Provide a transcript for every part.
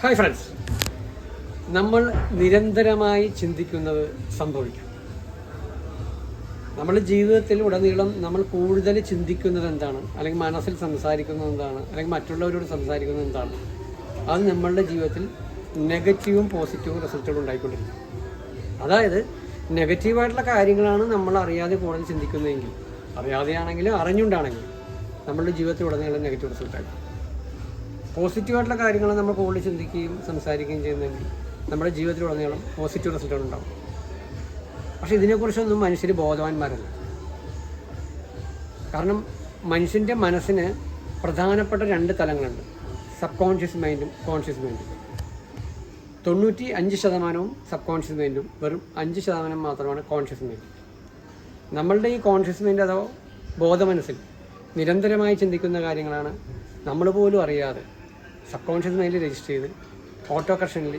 Hi friends നമ്മൾ നിരന്തരമായി ചിന്തിക്കുന്നത് സംഭവിക്കും. നമ്മുടെ ജീവിതത്തിൽ ഉടനീളം നമ്മൾ കൂടുതൽ ചിന്തിക്കുന്നത് എന്താണ്? അല്ലെങ്കിൽ മനസ്സിൽ സംസാരിക്കുന്നത് എന്താണ്? അല്ലെങ്കിൽ മറ്റുള്ളവരോട് സംസാരിക്കുന്നത് എന്താണ്? അത് നമ്മളുടെ ജീവിതത്തിൽ നെഗറ്റീവും പോസിറ്റീവും റിസൾട്ടുകൾ ഉണ്ടായിക്കൊണ്ടിരിക്കും. അതായത് നെഗറ്റീവായിട്ടുള്ള കാര്യങ്ങളാണ് നമ്മൾ അറിയാതെ കൂടുതൽ ചിന്തിക്കുന്നതെങ്കിൽ അറിയാതെയാണെങ്കിലും അറിഞ്ഞുകൊണ്ടാണെങ്കിലും നമ്മളുടെ ജീവിതത്തിൽ ഉടനീളം നെഗറ്റീവ് റിസൾട്ടായിരിക്കും. പോസിറ്റീവായിട്ടുള്ള കാര്യങ്ങൾ നമ്മൾ കൂടുതൽ ചിന്തിക്കുകയും സംസാരിക്കുകയും ചെയ്യുന്നെങ്കിൽ നമ്മുടെ ജീവിതത്തിലുടനീളം പോസിറ്റീവ് റിസൾട്ടുകൾ ഉണ്ടാവും. പക്ഷേ ഇതിനെക്കുറിച്ചൊന്നും മനുഷ്യർ ബോധവാന്മാരല്ല. കാരണം മനുഷ്യന്റെ മനസ്സിന് പ്രധാനപ്പെട്ട രണ്ട് തലങ്ങളുണ്ട്. സബ് കോൺഷ്യസ് മൈൻഡും കോൺഷ്യസ് മൈൻഡും തൊണ്ണൂറ്റി അഞ്ച് ശതമാനവും സബ് കോൺഷ്യസ് മൈൻഡും വെറും അഞ്ച് ശതമാനം മാത്രമാണ് കോൺഷ്യസ് മൈൻഡ് നമ്മളുടെ ഈ കോൺഷ്യസ് മൈൻഡ് അഥവാ ബോധമനസ്സിൽ നിരന്തരമായി ചിന്തിക്കുന്ന കാര്യങ്ങളാണ് നമ്മൾ പോലും അറിയാതെ സബ് കോൺഷ്യസ് മൈൻഡിൽ രജിസ്റ്റർ ചെയ്ത് ഓട്ടോ കർഷനിൽ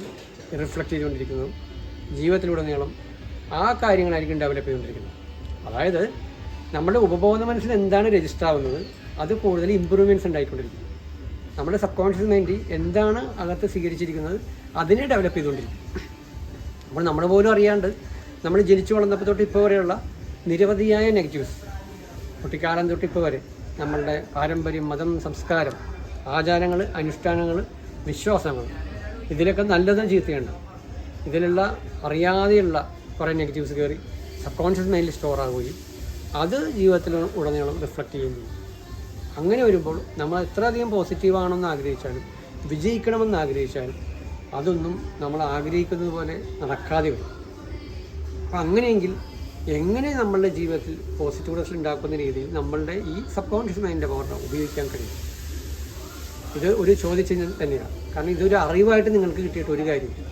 റിഫ്ലക്റ്റ് ചെയ്തുകൊണ്ടിരിക്കുന്നതും ജീവിതത്തിലുടനീളം ആ കാര്യങ്ങളായിരിക്കും ഡെവലപ്പ് ചെയ്തുകൊണ്ടിരിക്കുന്നത്. അതായത് നമ്മുടെ ഉപബോധ മനസ്സിൽ എന്താണ് രജിസ്റ്റർ ആവുന്നത് അത് കൂടുതൽ ഇമ്പ്രൂവ്മെന്റ്സ് ഉണ്ടായിക്കൊണ്ടിരിക്കും നമ്മുടെ സബ് കോൺഷ്യസ് മൈൻഡ് എന്താണ് അകത്ത് സ്വീകരിച്ചിരിക്കുന്നത് അതിനെ ഡെവലപ്പ് ചെയ്തുകൊണ്ടിരിക്കും അപ്പോൾ നമ്മൾ പോലും അറിയാണ്ട് നമ്മൾ ജനിച്ചു വളർന്നപ്പോൾ തൊട്ട് ഇപ്പോൾ വരെയുള്ള നിരവധിയായ നെഗറ്റീവ്സ്. കുട്ടിക്കാലം തൊട്ട് ഇപ്പോൾ വരെ നമ്മളുടെ പാരമ്പര്യം മതം സംസ്കാരം ആചാരങ്ങൾ അനുഷ്ഠാനങ്ങൾ വിശ്വാസങ്ങൾ ഇതിലൊക്കെ നല്ലതും ചീത്തയുണ്ട്. ഇതിലുള്ള അറിയാതെയുള്ള കുറേ നെഗറ്റീവ്സ് കയറി സബ് കോൺഷ്യസ് മൈൻഡിൽ സ്റ്റോർ ആവുകയും അത് ജീവിതത്തിൽ ഉടനീളം റിഫ്ലക്റ്റ് ചെയ്യുകയും ചെയ്യും. അങ്ങനെ വരുമ്പോൾ നമ്മൾ എത്രയധികം പോസിറ്റീവാണെന്ന് ആഗ്രഹിച്ചാലും വിജയിക്കണമെന്ന് ആഗ്രഹിച്ചാലും അതൊന്നും നമ്മൾ ആഗ്രഹിക്കുന്നത് പോലെ നടക്കാതെ വരും. അപ്പം അങ്ങനെയെങ്കിൽ എങ്ങനെ നമ്മളുടെ ജീവിതത്തിൽ പോസിറ്റീവ് ഉണ്ടാക്കുന്ന രീതിയിൽ നമ്മളുടെ ഈ സബ് കോൺഷ്യസ് മൈൻഡിന്റെ പവർ ഉപയോഗിക്കാൻ കഴിയും? ഇത് ഒരു ചോദ്യചിഹ്നം തന്നെയാണ്. കാരണം ഇതൊരു അറിവായിട്ട് നിങ്ങൾക്ക് കിട്ടിയിട്ട് ഒരു കാര്യമില്ല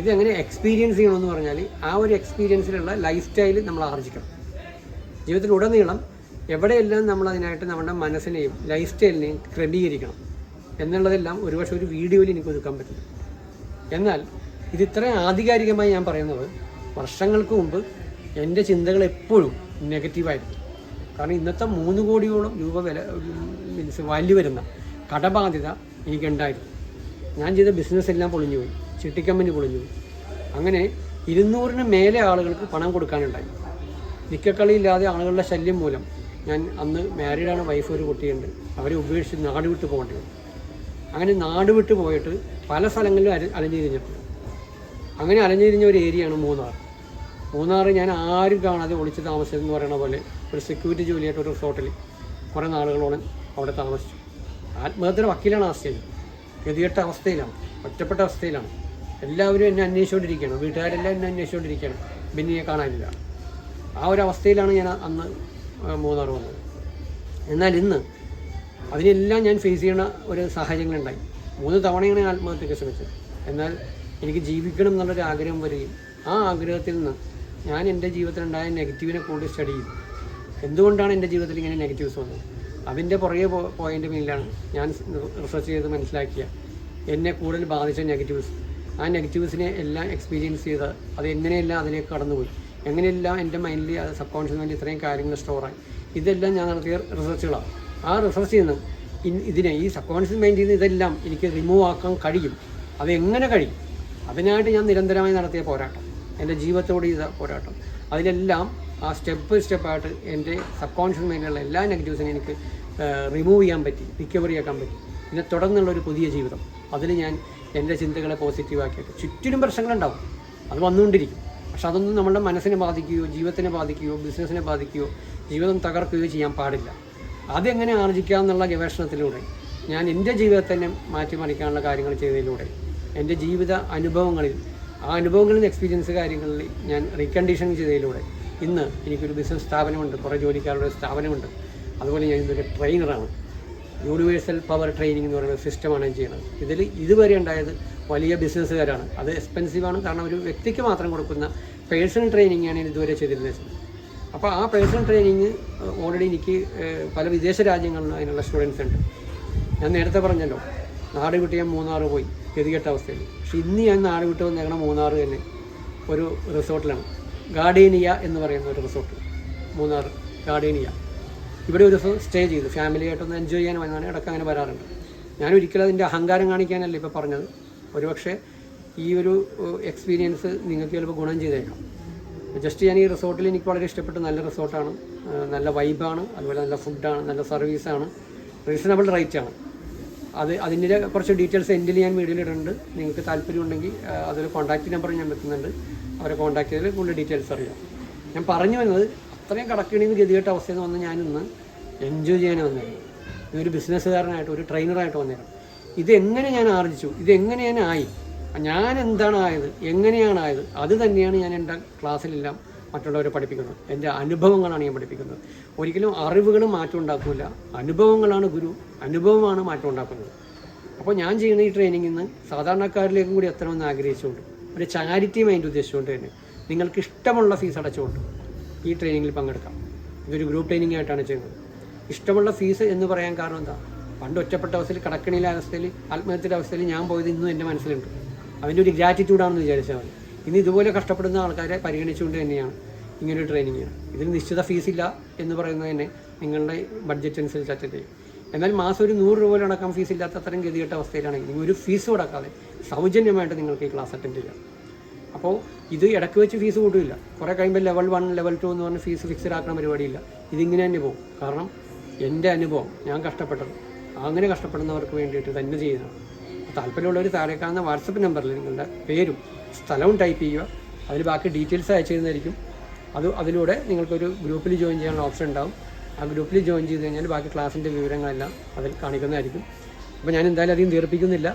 ഇത് എങ്ങനെ എക്സ്പീരിയൻസ് ചെയ്യണമെന്ന് പറഞ്ഞാൽ ആ ഒരു എക്സ്പീരിയൻസിലുള്ള ലൈഫ് സ്റ്റൈൽ നമ്മൾ ആർജിക്കണം. ജീവിതത്തിൽ ഉടനീളം എവിടെയെല്ലാം നമ്മൾ അതിനായിട്ട് നമ്മുടെ മനസ്സിനെയും ലൈഫ് സ്റ്റൈലിനെയും ക്രമീകരിക്കണം എന്നുള്ളതെല്ലാം ഒരുപക്ഷെ ഒരു വീഡിയോയിൽ എനിക്ക് ഒതുക്കാൻ പറ്റില്ല എന്നാൽ ഇത് ആധികാരികമായി ഞാൻ പറയുന്നത് വർഷങ്ങൾക്ക് മുമ്പ് എന്റെ ചിന്തകൾ എപ്പോഴും നെഗറ്റീവായിരുന്നു കാരണം ഇന്നത്തെ മൂന്ന് കോടിയോളം രൂപ വില മീൻസ് വാല്യൂ വരുന്ന കടബാധ്യത എനിക്കുണ്ടായിരുന്നു. ഞാൻ ചെയ്ത ബിസിനസ് എല്ലാം പൊളിഞ്ഞുപോയി ചിട്ടിക്കമ്പനി പൊളിഞ്ഞു പോയി. അങ്ങനെ ഇരുന്നൂറിന് മേലെ ആളുകൾക്ക് പണം കൊടുക്കാനുണ്ടായി. നിക്കക്കളിയില്ലാതെ ആളുകളുടെ ശല്യം മൂലം ഞാൻ അന്ന് മാരീഡാണ് വൈഫ് ഒരു കുട്ടിയുണ്ട്. അവരെ ഉപേക്ഷിച്ച് നാട് വിട്ട് പോകേണ്ടി വന്നു. അങ്ങനെ നാട് വിട്ട് പോയിട്ട് പല സ്ഥലങ്ങളിലും അല അലഞ്ഞിരിഞ്ഞപ്പോൾ അങ്ങനെ അലഞ്ഞിരിഞ്ഞ ഒരു ഏരിയയാണ് മൂന്നാർ. മൂന്നാർ ഞാൻ ആരും കാണാതെ ഒളിച്ച് താമസിച്ചതെന്ന് പറയുന്ന പോലെ ഒരു സെക്യൂരിറ്റി ജോലിയായിട്ട് ഒരു റിസോർട്ടിൽ കുറേ നാളുകളോളം അവിടെ താമസിച്ചു. ആത്മഹത്യയുടെ വക്കീലാണ് സ്റ്റേജ് ഗതികെട്ട അവസ്ഥയിലാണ്. ഒറ്റപ്പെട്ട അവസ്ഥയിലാണ്. എല്ലാവരും എന്നെ അന്വേഷിച്ചുകൊണ്ടിരിക്കുകയാണ്. വീട്ടുകാരെല്ലാം എന്നെ അന്വേഷിച്ചുകൊണ്ടിരിക്കുകയാണ്. ബിന്നിയെ കാണാനില്ല. ആ ഒരു അവസ്ഥയിലാണ് ഞാൻ അന്ന് മൂന്നാർ വന്നത്. എന്നാൽ ഇന്ന് അതിനെല്ലാം ഞാൻ ഫേസ് ചെയ്യുന്ന ഒരു സാഹചര്യങ്ങളുണ്ടായി. മൂന്ന് തവണയാണ് ഞാൻ ആത്മഹത്യക്ക് ശ്രമിച്ചത്. എന്നാൽ എനിക്ക് ജീവിക്കണം എന്നുള്ളൊരു ആഗ്രഹം വരികയും ആ ആഗ്രഹത്തിൽ നിന്ന് ഞാൻ എന്റെ ജീവിതത്തിലുണ്ടായ നെഗറ്റീവിനെ കൂടുതൽ സ്റ്റഡി ചെയ്തു. എന്തുകൊണ്ടാണ് എന്റെ ജീവിതത്തിൽ ഇങ്ങനെ നെഗറ്റീവ്സ് വന്നത്? അതിന്റെ പുറകെ പോയിന്റ് പിന്നിലാണ് ഞാൻ റിസർച്ച് ചെയ്ത് മനസ്സിലാക്കിയ. എന്നെ കൂടുതൽ ബാധിച്ച നെഗറ്റീവ്സ് ആ നെഗറ്റീവ്സിനെ എല്ലാം എക്സ്പീരിയൻസ് ചെയ്ത് അത് എങ്ങനെയെല്ലാം അതിലേക്ക് കടന്നുപോയി? എങ്ങനെയെല്ലാം എന്റെ മൈൻഡിൽ അത് സബ് കോൺഷ്യസ് മൈൻഡിൽ ഇത്രയും കാര്യങ്ങൾ സ്റ്റോറായി ഇതെല്ലാം ഞാൻ നടത്തിയ റിസർച്ചുകളാണ് ആ റിസർച്ചിൽ നിന്ന് ഇതിനെ ഈ സബ് കോൺഷ്യസ് മൈൻഡിൽ നിന്ന് ഇതെല്ലാം എനിക്ക് റിമൂവ് ആക്കാൻ കഴിയും. അതെങ്ങനെ കഴിയും? അതിനായിട്ട് ഞാൻ നിരന്തരമായി നടത്തിയ പോരാട്ടം. എന്റെ ജീവിതത്തോട് ചെയ്ത പോരാട്ടം. അതിലെല്ലാം ആ സ്റ്റെപ്പ് സ്റ്റെപ്പായിട്ട് എന്റെ സബ് കോൺഷ്യസ് മൈൻഡിലുള്ള എല്ലാ നെഗറ്റീവ്സിനും എനിക്ക് റിമൂവ് ചെയ്യാൻ പറ്റി റിക്കവറി ആക്കാൻ പറ്റി. പിന്നെ തുടർന്നുള്ള ഒരു പുതിയ ജീവിതം. അതിൽ ഞാൻ എന്റെ ചിന്തകളെ പോസിറ്റീവാക്കിയിട്ട് ചുറ്റിനും പ്രശ്നങ്ങളുണ്ടാവും. അത് വന്നുകൊണ്ടിരിക്കും. പക്ഷെ അതൊന്നും നമ്മുടെ മനസ്സിനെ ബാധിക്കുകയോ ജീവിതത്തിനെ ബാധിക്കുകയോ ബിസിനസ്സിനെ ബാധിക്കുകയോ ജീവിതം തകർക്കുകയോ ചെയ്യാൻ പാടില്ല. അതെങ്ങനെ ആർജിക്കാമെന്നുള്ള ഗവേഷണത്തിലൂടെ ഞാൻ എന്റെ ജീവിതത്തെ തന്നെ മാറ്റിമറിക്കാനുള്ള കാര്യങ്ങൾ ചെയ്തതിലൂടെ എന്റെ ജീവിത അനുഭവങ്ങളിൽ ആ അനുഭവങ്ങളിൽ എക്സ്പീരിയൻസ് കാര്യങ്ങളിൽ ഞാൻ റീകണ്ടീഷൻ ചെയ്തതിലൂടെ ഇന്ന് എനിക്കൊരു ബിസിനസ് സ്ഥാപനമുണ്ട്. കുറേ ജോലിക്കാരുടെ സ്ഥാപനമുണ്ട്. അതുപോലെ ഞാൻ ഇന്നൊരു ട്രെയിനറാണ്. യൂണിവേഴ്സൽ പവർ ട്രെയിനിങ് എന്ന് പറയുന്ന സിസ്റ്റമാണ് ഞാൻ ചെയ്യുന്നത്. ഇതിൽ ഇതുവരെ ഉണ്ടായത് വലിയ ബിസിനസ്സുകാരാണ്. അത് എക്സ്പെൻസീവാണ് കാരണം ഒരു വ്യക്തിക്ക് മാത്രം കൊടുക്കുന്ന പേഴ്സണൽ ട്രെയിനിങ് ആണ് ഇതുവരെ ചെയ്തിരുന്നത്. അപ്പോൾ ആ പേഴ്സണൽ ട്രെയിനിങ് ഓൾറെഡി എനിക്ക് പല വിദേശ രാജ്യങ്ങളിലും അതിനുള്ള സ്റ്റുഡൻസ് ഉണ്ട്. ഞാൻ നേരത്തെ പറഞ്ഞല്ലോ നാട് വിട്ട് ഞാൻ മൂന്നാർ പോയി. ഗതികെട്ട അവസ്ഥയിൽ. പക്ഷെ ഇന്ന് ഞാൻ നാട് വിട്ട് വന്നേക്കണം മൂന്നാർ തന്നെ ഒരു റിസോർട്ടിലാണ് ഗാർഡേനിയ എന്ന് പറയുന്ന ഒരു റിസോർട്ട്. മൂന്നാർ ഗാർഡേനിയ. ഇവിടെ ഒരു ദിവസം സ്റ്റേ ചെയ്തു. ഫാമിലിയായിട്ടൊന്ന് എൻജോയ് ചെയ്യാൻ വന്നാണ് ഇടയ്ക്ക് അങ്ങനെ വരാറുണ്ട്. ഞാൻ ഒരിക്കലും അതിന്റെ അഹങ്കാരം കാണിക്കാനല്ല ഇപ്പോൾ പറഞ്ഞത്. ഒരുപക്ഷെ ഈ ഒരു എക്സ്പീരിയൻസ് നിങ്ങൾക്ക് ചിലപ്പോൾ ഗുണം ചെയ്തേക്കാം. ജസ്റ്റ് ഞാൻ ഈ റിസോർട്ടിൽ എനിക്ക് വളരെ ഇഷ്ടപ്പെട്ട നല്ല റിസോർട്ടാണ്. നല്ല വൈബാണ് അതുപോലെ നല്ല ഫുഡാണ് നല്ല സർവീസാണ് റീസണബിൾ റേറ്റ് ആണ്. അത് അതിന്റെ കുറച്ച് ഡീറ്റെയിൽസ് എൻഡിൽ ഞാൻ വീഡിയോയിൽ ഇടുന്നുണ്ട്. നിങ്ങൾക്ക് താല്പര്യമുണ്ടെങ്കിൽ അതൊരു കോൺടാക്റ്റ് നമ്പർ ഞാൻ വെക്കുന്നുണ്ട്. അവരെ കോൺടാക്ട് ചെയ്താൽ കൂടുതൽ ഡീറ്റെയിൽസ് അറിയാം. ഞാൻ പറഞ്ഞു വന്നത് അത്രയും കടക്കിണിന്ന് ഗതികെട്ട അവസ്ഥയിൽ നിന്ന് വന്ന് ഞാൻ ഇന്ന് എൻജോയ് ചെയ്യാൻ വന്നിരുന്നു. ഒരു ബിസിനസ്സുകാരനായിട്ട് ഒരു ട്രെയിനറായിട്ട് വന്നിരുന്നു. ഇതെങ്ങനെ ഞാൻ ആർജിച്ചു? ഇതെങ്ങനെ ഞാൻ ആയി? ഞാൻ എന്താണ് ആയത്? എങ്ങനെയാണ് ആയത്? അത് തന്നെയാണ് ഞാൻ എന്റെ ക്ലാസ്സിലെല്ലാം മറ്റുള്ളവരെ പഠിപ്പിക്കുന്നത്. എന്റെ അനുഭവങ്ങളാണ് ഞാൻ പഠിപ്പിക്കുന്നത്. ഒരിക്കലും അറിവുകൾ മാറ്റം ഉണ്ടാക്കില്ല അനുഭവങ്ങളാണ് ഗുരു അനുഭവമാണ് മാറ്റം ഉണ്ടാക്കുന്നത്. അപ്പോൾ ഞാൻ ചെയ്യുന്ന ഈ ട്രെയിനിങ്ങിൽ നിന്ന് സാധാരണക്കാരിലേക്കും കൂടി എത്തണമെന്ന് ആഗ്രഹിച്ചുകൊണ്ട് ഒരു ചാരിറ്റി മൈൻഡ് ഉദ്ദേശിച്ചുകൊണ്ട് തന്നെ നിങ്ങൾക്ക് ഇഷ്ടമുള്ള ഫീസ് അടച്ചുകൊണ്ട് ഈ ട്രെയിനിങ്ങിൽ പങ്കെടുക്കാം. ഇതൊരു ഗ്രൂപ്പ് ട്രെയിനിങ് ആയിട്ടാണ് ചെയ്യുന്നത്. ഇഷ്ടമുള്ള ഫീസ് എന്ന് പറയാൻ കാരണം എന്താ? പണ്ട് ഒറ്റപ്പെട്ട അവസ്ഥയിൽ കടക്കണിയിലെ അവസ്ഥയിൽ ആത്മഹത്യയുടെ അവസ്ഥയിൽ ഞാൻ പോയത് ഇന്നും എന്റെ മനസ്സിലുണ്ട്. അതിന്റെ ഒരു ഗ്രാറ്റിറ്റ്യൂഡാണെന്ന് വിചാരിച്ചാൽ മതി. ഇന്ന് ഇതുപോലെ കഷ്ടപ്പെടുന്ന ആൾക്കാരെ പരിഗണിച്ചുകൊണ്ട് തന്നെയാണ് ഇങ്ങനൊരു ട്രെയിനിങ് ഇതിന് നിശ്ചിത ഇല്ല എന്ന് പറയുന്നത് തന്നെ നിങ്ങളുടെ ബഡ്ജറ്റ് അനുസരിച്ച് അറ്റൻഡ് ചെയ്യും. എന്നാൽ മാസം ഒരു നൂറ് രൂപ അടക്കം ഫീസ് ഇല്ലാത്ത അത്രയും ഗതികെട്ട അവസ്ഥയിലാണെങ്കിൽ ഒരു ഫീസ് കൊടുക്കാതെ സൗജന്യമായിട്ട് നിങ്ങൾക്ക് ഈ ക്ലാസ് അറ്റൻഡ് ചെയ്യാം. അപ്പോൾ ഇത് ഇടയ്ക്ക് വെച്ച് ഫീസ് കൂട്ടില്ല കുറേ കഴിയുമ്പോൾ ലെവൽ വൺ ലെവൽ ടു എന്ന് പറഞ്ഞ് ഫീസ് ഫിക്സഡ് ആക്കുന്ന പരിപാടിയില്ല. ഇതിങ്ങനെ തന്നെ പോകും. കാരണം എന്റെ അനുഭവം ഞാൻ കഷ്ടപ്പെട്ടത് അങ്ങനെ കഷ്ടപ്പെടുന്നവർക്ക് വേണ്ടിയിട്ട് തന്നെ ചെയ്യുന്നതാണ്. താല്പര്യമുള്ളവർ താഴെ കാണുന്ന വാട്സപ്പ് നമ്പറിൽ നിങ്ങളുടെ പേരും സ്ഥലവും ടൈപ്പ് ചെയ്യുക. അതിൽ ബാക്കി ഡീറ്റെയിൽസ് അയച്ചു തരുന്നതായിരിക്കും അത് അതിലൂടെ നിങ്ങൾക്കൊരു ഗ്രൂപ്പിൽ ജോയിൻ ചെയ്യാനുള്ള ഓപ്ഷൻ ഉണ്ടാകും ആ ഗ്രൂപ്പിൽ ജോയിൻ ചെയ്ത് കഴിഞ്ഞാൽ ബാക്കി ക്ലാസ്സിന്റെ വിവരങ്ങളെല്ലാം അതിൽ കാണിക്കുന്നതായിരിക്കും. അപ്പോൾ ഞാൻ എന്തായാലും അധികം ദീർപ്പിക്കുന്നില്ല.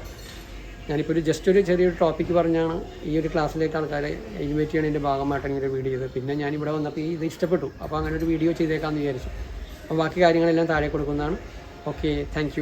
ഞാനിപ്പോൾ ഒരു ജസ്റ്റ് ഒരു ചെറിയൊരു ടോപ്പിക്ക് പറഞ്ഞാണ് ഈ ഒരു ക്ലാസ്സിലേക്ക് ആൾക്കാരെ ഇൻവൈറ്റ് ചെയ്യണതിന്റെ ഭാഗമായിട്ടാണ് ഇങ്ങനെ വീഡിയോ ചെയ്തത്. പിന്നെ ഞാൻ ഇവിടെ വന്നപ്പോൾ ഈ ഇത് ഇഷ്ടപ്പെട്ടു. അപ്പോൾ അങ്ങനെ ഒരു വീഡിയോ ചെയ്തേക്കാമെന്ന് വിചാരിച്ചു. അപ്പോൾ ബാക്കി കാര്യങ്ങളെല്ലാം താഴെ കൊടുക്കുന്നതാണ്. Okay thank